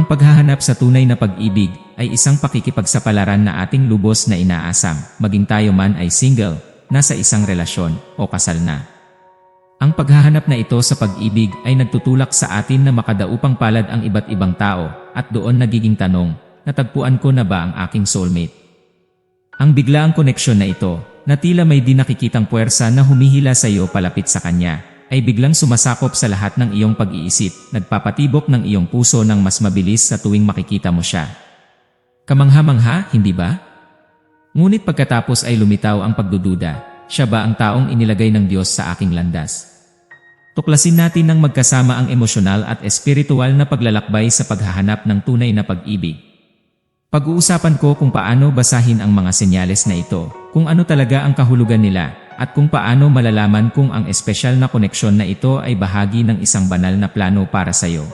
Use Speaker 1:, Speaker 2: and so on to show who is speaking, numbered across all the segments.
Speaker 1: Ang paghahanap sa tunay na pag-ibig ay isang pakikipagsapalaran na ating lubos na inaasam, maging tayo man ay single, nasa isang relasyon, o kasal na. Ang paghahanap na ito sa pag-ibig ay nagtutulak sa atin na makadaupang palad ang iba't ibang tao at doon nagiging tanong, natagpuan ko na ba ang aking soulmate? Ang biglaang koneksyon na ito, na tila may di nakikitang puwersa na humihila sa iyo palapit sa kanya, ay biglang sumasakop sa lahat ng iyong pag-iisip, nagpapatibok ng iyong puso ng mas mabilis sa tuwing makikita mo siya. Kamangha-mangha, hindi ba? Ngunit pagkatapos ay lumitaw ang pagdududa, siya ba ang taong inilagay ng Diyos sa aking landas? Tuklasin natin ng magkasama ang emosyonal at espiritual na paglalakbay sa paghahanap ng tunay na pag-ibig. Pag-uusapan ko kung paano basahin ang mga senyales na ito, kung ano talaga ang kahulugan nila, at kung paano malalaman kung ang espesyal na koneksyon na ito ay bahagi ng isang banal na plano para sa iyo.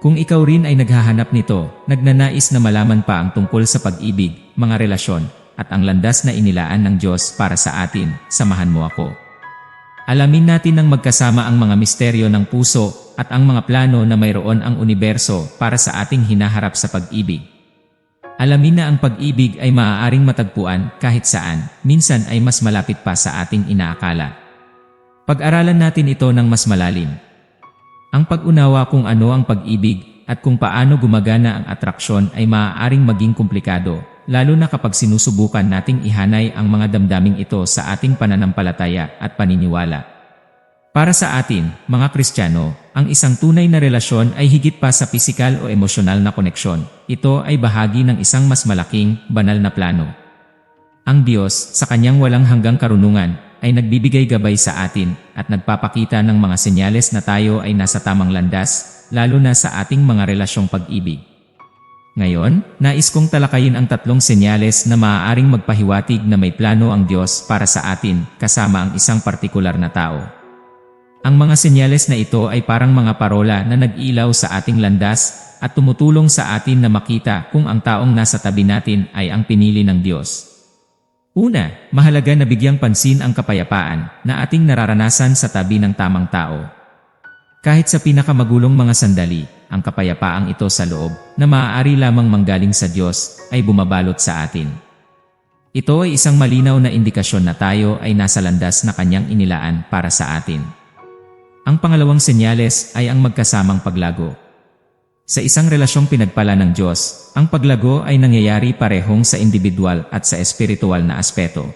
Speaker 1: Kung ikaw rin ay naghahanap nito, nagnanais na malaman pa ang tungkol sa pag-ibig, mga relasyon, at ang landas na inilaan ng Diyos para sa atin, samahan mo ako. Alamin natin ng magkasama ang mga misteryo ng puso at ang mga plano na mayroon ang universo para sa ating hinaharap sa pag-ibig. Alamin na ang pag-ibig ay maaaring matagpuan kahit saan, minsan ay mas malapit pa sa ating inaakala. Pag-aralan natin ito ng mas malalim. Ang pag-unawa kung ano ang pag-ibig at kung paano gumagana ang atraksyon ay maaaring maging komplikado, lalo na kapag sinusubukan nating ihanay ang mga damdaming ito sa ating pananampalataya at paniniwala. Para sa atin, mga Kristiyano, ang isang tunay na relasyon ay higit pa sa pisikal o emosyonal na koneksyon. Ito ay bahagi ng isang mas malaking, banal na plano. Ang Diyos, sa kanyang walang hanggang karunungan, ay nagbibigay gabay sa atin at nagpapakita ng mga senyales na tayo ay nasa tamang landas, lalo na sa ating mga relasyong pag-ibig. Ngayon, nais kong talakayin ang tatlong senyales na maaaring magpahiwatig na may plano ang Diyos para sa atin kasama ang isang partikular na tao. Ang mga senyales na ito ay parang mga parola na nag-ilaw sa ating landas at tumutulong sa atin na makita kung ang taong nasa tabi natin ay ang pinili ng Diyos. Una, mahalaga na bigyang pansin ang kapayapaan na ating nararanasan sa tabi ng tamang tao. Kahit sa pinakamagulong mga sandali, ang kapayapaang ito sa loob na maaari lamang manggaling sa Diyos ay bumabalot sa atin. Ito ay isang malinaw na indikasyon na tayo ay nasa landas na kanyang inilaan para sa atin. Ang pangalawang senyales ay ang magkasamang paglago. Sa isang relasyong pinagpala ng Diyos, ang paglago ay nangyayari parehong sa individual at sa espiritual na aspeto.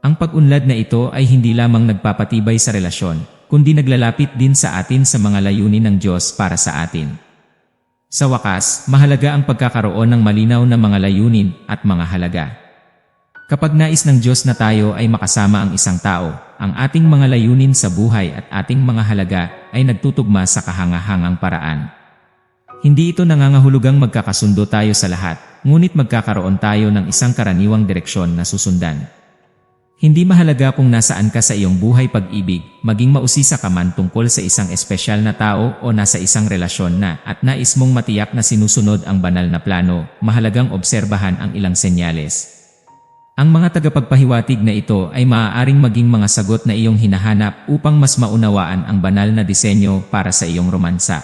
Speaker 1: Ang pag-unlad na ito ay hindi lamang nagpapatibay sa relasyon, kundi naglalapit din sa atin sa mga layunin ng Diyos para sa atin. Sa wakas, mahalaga ang pagkakaroon ng malinaw na mga layunin at mga halaga. Kapag nais ng Diyos na tayo ay makasama ang isang tao, ang ating mga layunin sa buhay at ating mga halaga ay nagtutugma sa kahangahangang paraan. Hindi ito nangangahulugang magkakasundo tayo sa lahat, ngunit magkakaroon tayo ng isang karaniwang direksyon na susundan. Hindi mahalaga kung nasaan ka sa iyong buhay pag-ibig, maging mausisa ka man tungkol sa isang espesyal na tao o nasa isang relasyon na at nais mong matiyak na sinusunod ang banal na plano, mahalagang obserbahan ang ilang senyales. Ang mga tagapagpahiwatig na ito ay maaaring maging mga sagot na iyong hinahanap upang mas maunawaan ang banal na disenyo para sa iyong romansa.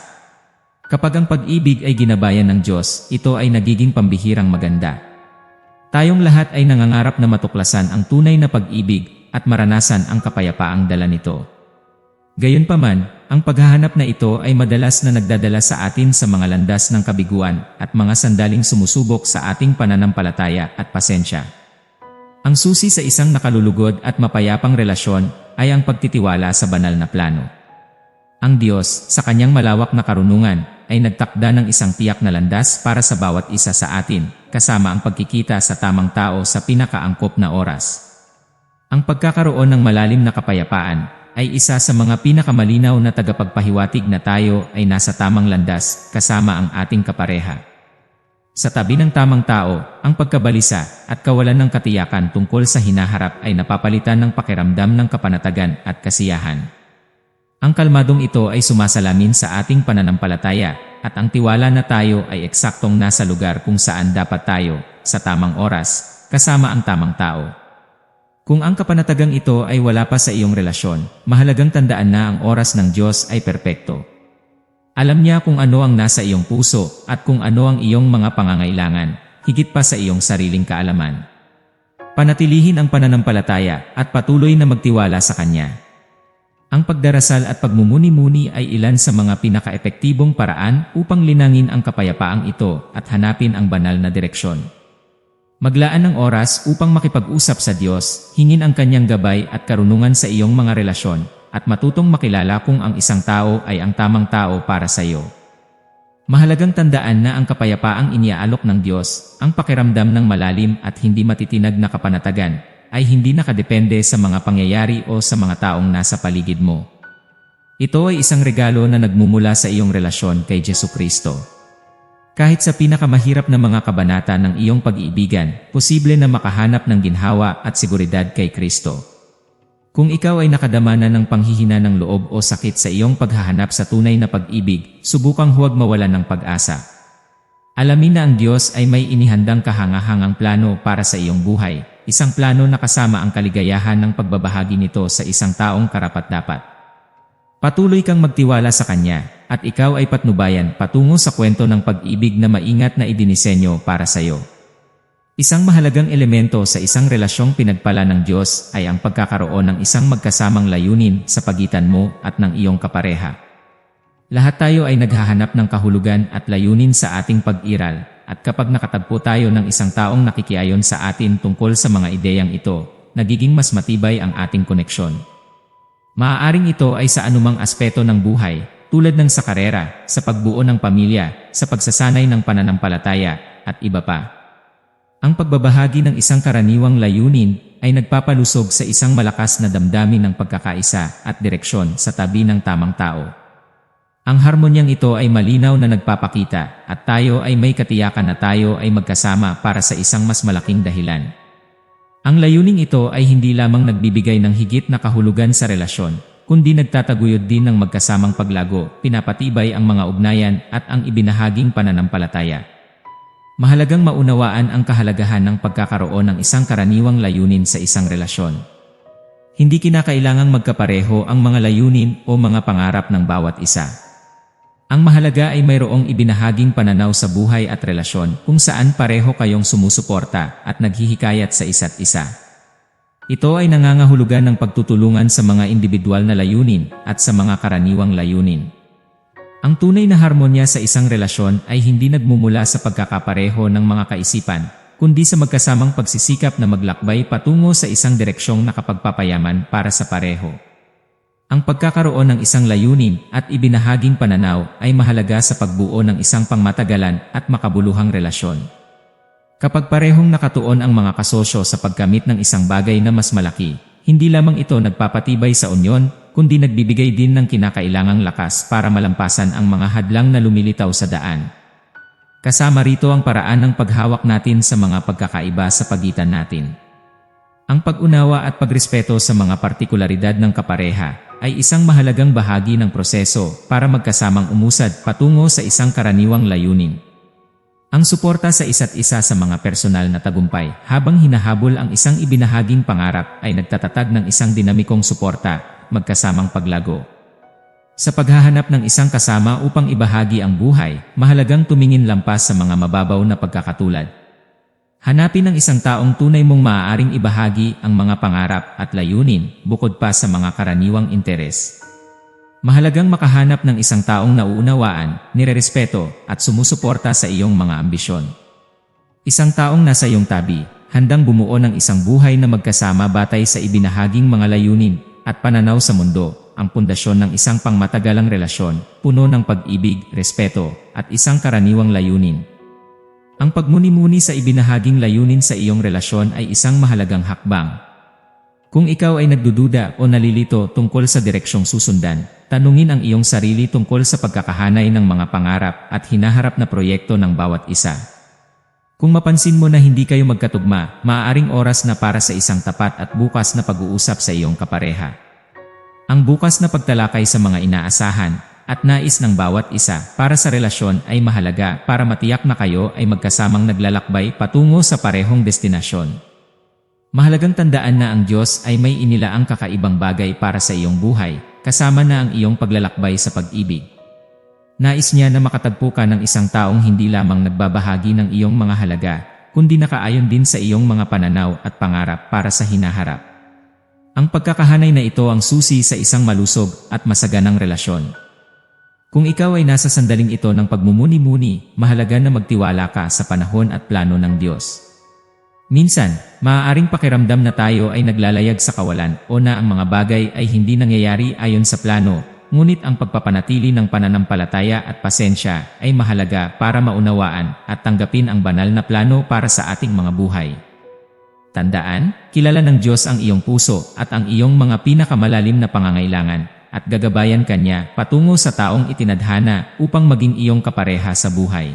Speaker 1: Kapag ang pag-ibig ay ginabayan ng Diyos, ito ay nagiging pambihirang maganda. Tayong lahat ay nangangarap na matuklasan ang tunay na pag-ibig at maranasan ang kapayapaang dala nito. Gayunpaman, ang paghahanap na ito ay madalas na nagdadala sa atin sa mga landas ng kabiguan at mga sandaling sumusubok sa ating pananampalataya at pasensya. Ang susi sa isang nakalulugod at mapayapang relasyon ay ang pagtitiwala sa banal na plano. Ang Diyos, sa kanyang malawak na karunungan, ay nagtakda ng isang tiyak na landas para sa bawat isa sa atin, kasama ang pagkikita sa tamang tao sa pinakaangkop na oras. Ang pagkakaroon ng malalim na kapayapaan ay isa sa mga pinakamalinaw na tagapagpahiwatig na tayo ay nasa tamang landas kasama ang ating kapareha. Sa tabi ng tamang tao, ang pagkabalisa at kawalan ng katiyakan tungkol sa hinaharap ay napapalitan ng pakiramdam ng kapanatagan at kasiyahan. Ang kalmadong ito ay sumasalamin sa ating pananampalataya at ang tiwala na tayo ay eksaktong nasa lugar kung saan dapat tayo, sa tamang oras, kasama ang tamang tao. Kung ang kapanatagang ito ay wala pa sa iyong relasyon, mahalagang tandaan na ang oras ng Diyos ay perpekto. Alam niya kung ano ang nasa iyong puso at kung ano ang iyong mga pangangailangan, higit pa sa iyong sariling kaalaman. Panatilihin ang pananampalataya at patuloy na magtiwala sa Kanya. Ang pagdarasal at pagmumuni-muni ay ilan sa mga pinakaepektibong paraan upang linangin ang kapayapaang ito at hanapin ang banal na direksyon. Maglaan ng oras upang makipag-usap sa Diyos, hingin ang kanyang gabay at karunungan sa iyong mga relasyon, at matutong makilala kung ang isang tao ay ang tamang tao para sa iyo. Mahalagang tandaan na ang kapayapaang iniaalok ng Diyos, ang pakiramdam ng malalim at hindi matitinag na kapanatagan, ay hindi nakadepende sa mga pangyayari o sa mga taong nasa paligid mo. Ito ay isang regalo na nagmumula sa iyong relasyon kay Jesu Kristo. Kahit sa pinakamahirap na mga kabanata ng iyong pag-iibigan, posible na makahanap ng ginhawa at seguridad kay Kristo. Kung ikaw ay nakadama na ng panghihina ng loob o sakit sa iyong paghahanap sa tunay na pag-ibig, subukang huwag mawalan ng pag-asa. Alamin na ang Diyos ay may inihandang kahangahangang plano para sa iyong buhay, isang plano na kasama ang kaligayahan ng pagbabahagi nito sa isang taong karapat-dapat. Patuloy kang magtiwala sa Kanya, at ikaw ay patnubayan patungo sa kwento ng pag-ibig na maingat na idinisenyo para sa iyo. Isang mahalagang elemento sa isang relasyong pinagpala ng Diyos ay ang pagkakaroon ng isang magkasamang layunin sa pagitan mo at ng iyong kapareha. Lahat tayo ay naghahanap ng kahulugan at layunin sa ating pag-iral, at kapag nakatagpo tayo ng isang taong nakikiayon sa atin tungkol sa mga ideyang ito, nagiging mas matibay ang ating koneksyon. Maaaring ito ay sa anumang aspeto ng buhay, tulad ng sa karera, sa pagbuo ng pamilya, sa pagsasanay ng pananampalataya, at iba pa. Ang pagbabahagi ng isang karaniwang layunin ay nagpapalusog sa isang malakas na damdamin ng pagkakaisa at direksyon sa tabi ng tamang tao. Ang harmonyang ito ay malinaw na nagpapakita at tayo ay may katiyakan na tayo ay magkasama para sa isang mas malaking dahilan. Ang layuning ito ay hindi lamang nagbibigay ng higit na kahulugan sa relasyon, kundi nagtataguyod din ng magkasamang paglago, pinapatibay ang mga ugnayan at ang ibinahaging pananampalataya. Mahalagang maunawaan ang kahalagahan ng pagkakaroon ng isang karaniwang layunin sa isang relasyon. Hindi kinakailangang magkapareho ang mga layunin o mga pangarap ng bawat isa. Ang mahalaga ay mayroong ibinahaging pananaw sa buhay at relasyon kung saan pareho kayong sumusuporta at naghihikayat sa isa't isa. Ito ay nangangahulugan ng pagtutulungan sa mga individual na layunin at sa mga karaniwang layunin. Ang tunay na harmonya sa isang relasyon ay hindi nagmumula sa pagkakapareho ng mga kaisipan, kundi sa magkasamang pagsisikap na maglakbay patungo sa isang direksyong nakapagpapayaman para sa pareho. Ang pagkakaroon ng isang layunin at ibinahaging pananaw ay mahalaga sa pagbuo ng isang pangmatagalan at makabuluhang relasyon. Kapag parehong nakatuon ang mga kasosyo sa pagkamit ng isang bagay na mas malaki, hindi lamang ito nagpapatibay sa unyon, kundi nagbibigay din ng kinakailangang lakas para malampasan ang mga hadlang na lumilitaw sa daan. Kasama rito ang paraan ng paghawak natin sa mga pagkakaiba sa pagitan natin. Ang pag-unawa at pagrespeto sa mga partikularidad ng kapareha ay isang mahalagang bahagi ng proseso para magkasamang umusad patungo sa isang karaniwang layunin. Ang suporta sa isa't isa sa mga personal na tagumpay habang hinahabol ang isang ibinahaging pangarap ay nagtatatag ng isang dinamikong suporta magkasamang paglago. Sa paghahanap ng isang kasama upang ibahagi ang buhay, mahalagang tumingin lampas sa mga mababaw na pagkakatulad. Hanapin ang isang taong tunay mong maaaring ibahagi ang mga pangarap at layunin bukod pa sa mga karaniwang interes. Mahalagang makahanap ng isang taong nauunawaan, nirerespeto at sumusuporta sa iyong mga ambisyon. Isang taong nasa iyong tabi, handang bumuo ng isang buhay na magkasama batay sa ibinahaging mga layunin at pananaw sa mundo, ang pundasyon ng isang pangmatagalang relasyon, puno ng pag-ibig, respeto, at isang karaniwang layunin. Ang pagmuni-muni sa ibinahaging layunin sa iyong relasyon ay isang mahalagang hakbang. Kung ikaw ay nagdududa o nalilito tungkol sa direksyong susundan, tanungin ang iyong sarili tungkol sa pagkakahanay ng mga pangarap at hinaharap na proyekto ng bawat isa. Kung mapansin mo na hindi kayo magkatugma, maaaring oras na para sa isang tapat at bukas na pag-uusap sa iyong kapareha. Ang bukas na pagtalakay sa mga inaasahan at nais ng bawat isa para sa relasyon ay mahalaga para matiyak na kayo ay magkasamang naglalakbay patungo sa parehong destinasyon. Mahalagang tandaan na ang Diyos ay may inilaang kakaibang bagay para sa iyong buhay, kasama na ang iyong paglalakbay sa pag-ibig. Nais niya na makatagpo ka ng isang taong hindi lamang nagbabahagi ng iyong mga halaga, kundi nakaayon din sa iyong mga pananaw at pangarap para sa hinaharap. Ang pagkakahanay na ito ang susi sa isang malusog at masaganang relasyon. Kung ikaw ay nasa sandaling ito ng pagmumuni-muni, mahalaga na magtiwala ka sa panahon at plano ng Diyos. Minsan, maaaring pakiramdam na tayo ay naglalayag sa kawalan o na ang mga bagay ay hindi nangyayari ayon sa plano, ngunit ang pagpapanatili ng pananampalataya at pasensya ay mahalaga para maunawaan at tanggapin ang banal na plano para sa ating mga buhay. Tandaan, kilala ng Diyos ang iyong puso at ang iyong mga pinakamalalim na pangangailangan at gagabayan kanya patungo sa taong itinadhana upang maging iyong kapareha sa buhay.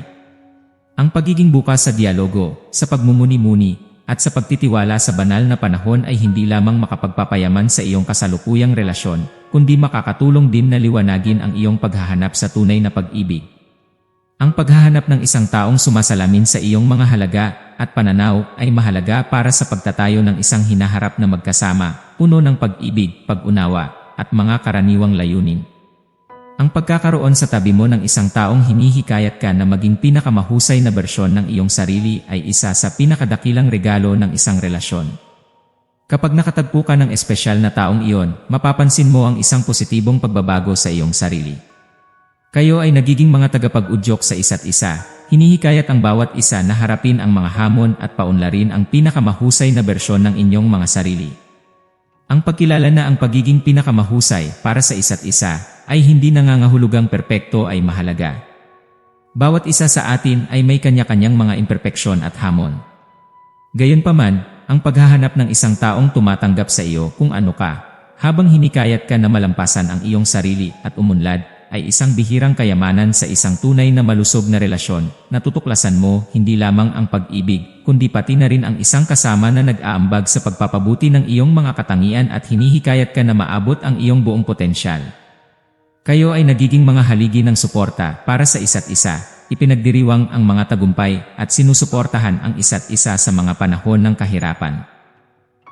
Speaker 1: Ang pagiging bukas sa dialogo, sa pagmumuni-muni, at sa pagtitiwala sa banal na panahon ay hindi lamang makapagpapayaman sa iyong kasalukuyang relasyon, kundi makakatulong din na liwanagin ang iyong paghahanap sa tunay na pag-ibig. Ang paghahanap ng isang taong sumasalamin sa iyong mga halaga at pananaw ay mahalaga para sa pagtatayo ng isang hinaharap na magkasama, puno ng pag-ibig, pag-unawa, at mga karaniwang layunin. Ang pagkakaroon sa tabi mo ng isang taong hinihikayat ka na maging pinakamahusay na bersyon ng iyong sarili ay isa sa pinakadakilang regalo ng isang relasyon. Kapag nakatagpo ka ng espesyal na taong iyon, mapapansin mo ang isang positibong pagbabago sa iyong sarili. Kayo ay nagiging mga tagapag-udyok sa isa't isa, hinihikayat ang bawat isa na harapin ang mga hamon at paunlarin ang pinakamahusay na bersyon ng inyong mga sarili. Ang pagkilala na ang pagiging pinakamahusay para sa isa't isa ay hindi nangangahulugang perpekto ay mahalaga. Bawat isa sa atin ay may kanya-kanyang mga imperpeksyon at hamon. Gayunpaman, ang paghahanap ng isang taong tumatanggap sa iyo kung ano ka, habang hinikayat ka na malampasan ang iyong sarili at umunlad, ay isang bihirang kayamanan sa isang tunay na malusog na relasyon na tutuklasan mo hindi lamang ang pag-ibig, kundi pati na rin ang isang kasama na nag-aambag sa pagpapabuti ng iyong mga katangian at hinihikayat ka na maabot ang iyong buong potensyal. Kayo ay nagiging mga haligi ng suporta para sa isa't isa, ipinagdiriwang ang mga tagumpay at sinusuportahan ang isa't isa sa mga panahon ng kahirapan.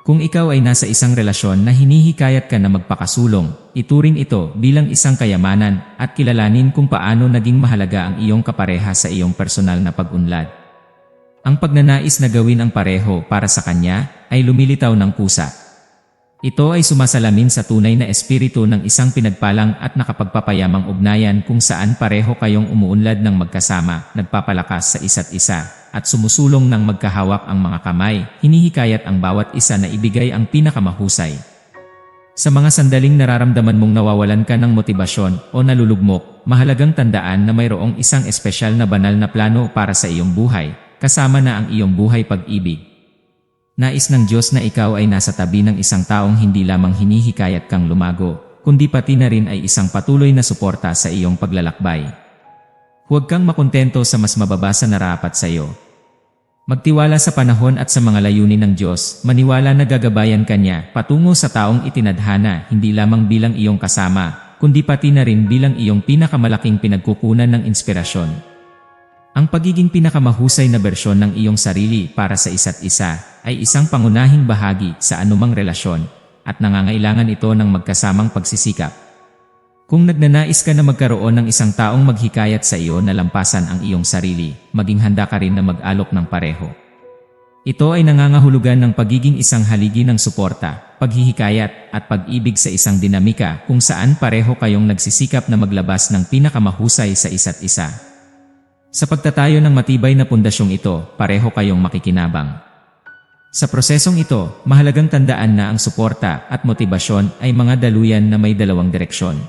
Speaker 1: Kung ikaw ay nasa isang relasyon na hinihikayat ka na magpakasulong, ituring ito bilang isang kayamanan at kilalanin kung paano naging mahalaga ang iyong kapareha sa iyong personal na pag-unlad. Ang pagnanais na gawin ang pareho para sa kanya ay lumilitaw ng pusa. Ito ay sumasalamin sa tunay na espiritu ng isang pinagpalang at nakapagpapayamang ugnayan kung saan pareho kayong umuunlad ng magkasama, nagpapalakas sa isa't isa, at sumusulong ng magkahawak ang mga kamay, hinihikayat ang bawat isa na ibigay ang pinakamahusay. Sa mga sandaling nararamdaman mong nawawalan ka ng motibasyon o nalulugmok, mahalagang tandaan na mayroong isang espesyal na banal na plano para sa iyong buhay, kasama na ang iyong buhay pag-ibig. Nais ng Diyos na ikaw ay nasa tabi ng isang taong hindi lamang hinihikayat kang lumago, kundi pati na rin ay isang patuloy na suporta sa iyong paglalakbay. Huwag kang makontento sa mas mababa sa narapat sa iyo, Magtiwala sa panahon at sa mga layunin ng Diyos, maniwala na gagabayan Kanya patungo sa taong itinadhana hindi lamang bilang iyong kasama, kundi pati na rin bilang iyong pinakamalaking pinagkukunan ng inspirasyon. Ang pagiging pinakamahusay na bersyon ng iyong sarili para sa isa't isa ay isang pangunahing bahagi sa anumang relasyon at nangangailangan ito ng magkasamang pagsisikap. Kung nagnanais ka na magkaroon ng isang taong maghikayat sa iyo na lampasan ang iyong sarili, maging handa ka rin na mag-alok ng pareho. Ito ay nangangahulugan ng pagiging isang haligi ng suporta, paghihikayat at pag-ibig sa isang dinamika kung saan pareho kayong nagsisikap na maglabas ng pinakamahusay sa isa't isa. Sa pagtatayo ng matibay na pundasyong ito, pareho kayong makikinabang. Sa prosesong ito, mahalagang tandaan na ang suporta at motibasyon ay mga daluyan na may dalawang direksyon.